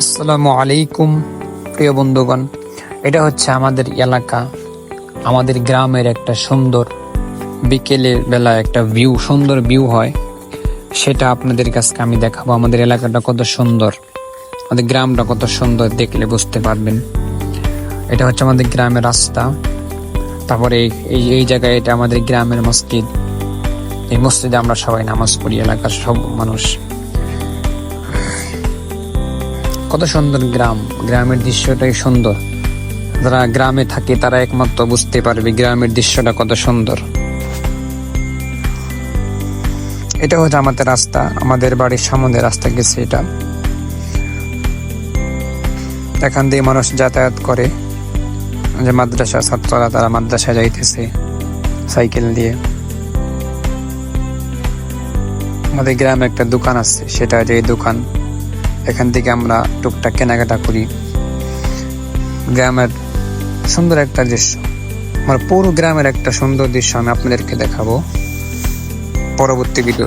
আসসালামু আলাইকুম, প্রিয় বন্ধুগণ। এটা হচ্ছে আমাদের এলাকা, আমাদের গ্রামের একটা সুন্দর বিকেলের বেলা একটা ভিউ সুন্দর ভিউ হয়। সেটা আপনাদের কাছে আমি দেখাবো, আমাদের এলাকাটা কত সুন্দর, আমাদের গ্রামটা কত সুন্দর দেখলে বুঝতে পারবেন। এটা হচ্ছে আমাদের গ্রামের রাস্তা, তারপরে এই এই জায়গায় এটা আমাদের গ্রামের মসজিদ। এই মসজিদে আমরা সবাই নামাজ পড়ি, এলাকার সব মানুষ। কত সুন্দর গ্রাম। গ্রামের দৃশ্যটাই সুন্দর। যারা গ্রামে থাকে, তারা একমাত্র বুঝতে পারবে গ্রামের দৃশ্যটা কত সুন্দর। এটা হচ্ছে আমাদের রাস্তা। আমাদের বাড়ির সামনে রাস্তা গেছে এটা। এখান দিয়ে মানুষ যাতায়াত করে। যে মাদ্রাসা ছাত্ররা, তারা মাদ্রাসা যাইতেছে সাইকেল দিয়ে। আমাদের গ্রামে একটা দোকান আছে, সেটা যে দোকান। এখান থেকে আমরা টুকটাক কেনাকাটা করি। গ্রামের সুন্দর একটা দৃশ্য। আমার পুরো গ্রামের একটা সুন্দর দৃশ্য আমি আপনাদেরকে দেখাবো। পরবর্তী ভিডিও